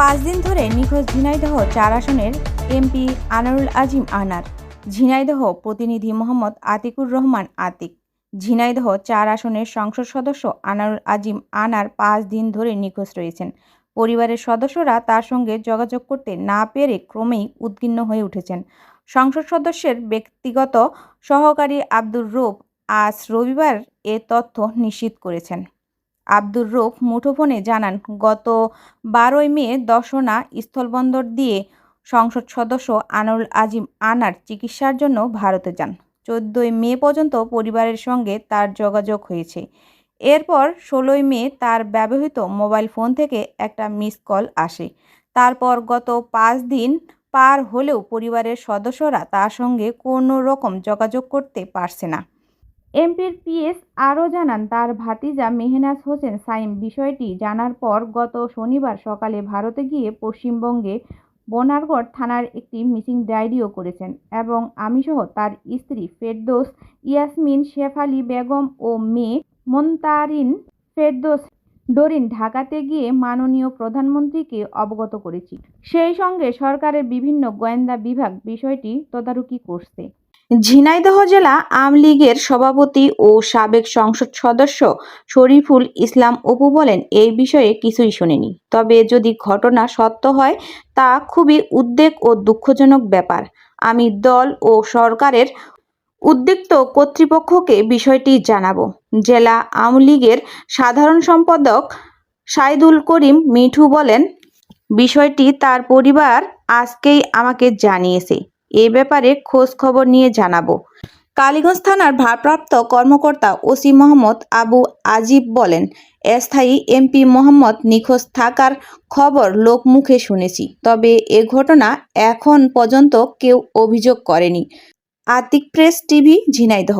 পাঁচ দিন ধরে নিখোঁজ ঝিনাইদহ চার আসনের এমপি আনারুল আজিম আনার। ঝিনাইদহ প্রতিনিধি মোহাম্মদ আতিকুর রহমান আতিক। ঝিনাইদহ চার আসনের সংসদ সদস্য আনারুল আজিম আনার পাঁচ দিন ধরে নিখোঁজ রয়েছেন। পরিবারের সদস্যরা তার সঙ্গে যোগাযোগ করতে না পেরে ক্রমেই উদ্বিগ্ন হয়ে উঠেছেন। সংসদ সদস্যের ব্যক্তিগত সহকারী আব্দুর রূপ আজ রবিবার এ তথ্য নিশ্চিত করেছেন। আব্দুর রূপ মুঠোফোনে জানান, গত বারোই মে দশনা স্থলবন্দর দিয়ে সংসদ সদস্য আনোয়ারুল আজিম আনার চিকিৎসার জন্য ভারতে যান। চোদ্দোই মে পর্যন্ত পরিবারের সঙ্গে তার যোগাযোগ হয়েছে। এরপর ষোলোই মে তার ব্যবহৃত মোবাইল ফোন থেকে একটা মিস কল আসে। তারপর গত পাঁচ দিন পার হলেও পরিবারের সদস্যরা তার সঙ্গে কোনো রকম যোগাযোগ করতে পারছে না। এমপির পিএস আরও জানান, তার ভাতিজা মেহনাজ হোসেন সাইম বিষয়টি জানার পর গত শনিবার সকালে ভারতে গিয়ে পশ্চিমবঙ্গে বনারগড় থানার একটি মিসিং ডায়েরিও করেছেন এবং আমিসহ তার স্ত্রী ফেরদৌস ইয়াসমিন শেফালি বেগম ও মেয়ে মন্তারিন ফেরদৌস ডরিন ঢাকাতে গিয়ে মাননীয় প্রধানমন্ত্রীকে অবগত করেছি। সেই সঙ্গে সরকারের বিভিন্ন গোয়েন্দা বিভাগ বিষয়টি তদারকি করছে। ঝিনাইদহ জেলা আওয়ামী লীগের সভাপতি ও সাবেক সংসদ সদস্য শরীফুল ইসলাম অপু বলেন, এই বিষয়ে কিছুই শোনেনি। তবে যদি ঘটনা সত্য হয়, তা খুবই উদ্বেগ ও দুঃখজনক ব্যাপার। আমি দল ও সরকারের উদ্বিগ্ন কর্তৃপক্ষকে বিষয়টি জানাব। জেলা আওয়ামী লীগের সাধারণ সম্পাদক সাইদুল করিম মিঠু বলেন, বিষয়টি তার পরিবার আজকেই আমাকে জানিয়েছে। এ ব্যাপারে খোঁজ খবর নিয়ে জানাব। কালীগঞ্জ থানার ভারপ্রাপ্ত কর্মকর্তা ওসি মোহাম্মদ আবু আজিব বলেন, স্থায়ী এমপি মোহাম্মদ নিখোঁজ থাকার খবর লোক মুখে শুনেছি, তবে এ ঘটনা এখন পর্যন্ত কেউ অভিযোগ করেনি। Atik press TV, Jhenaidah.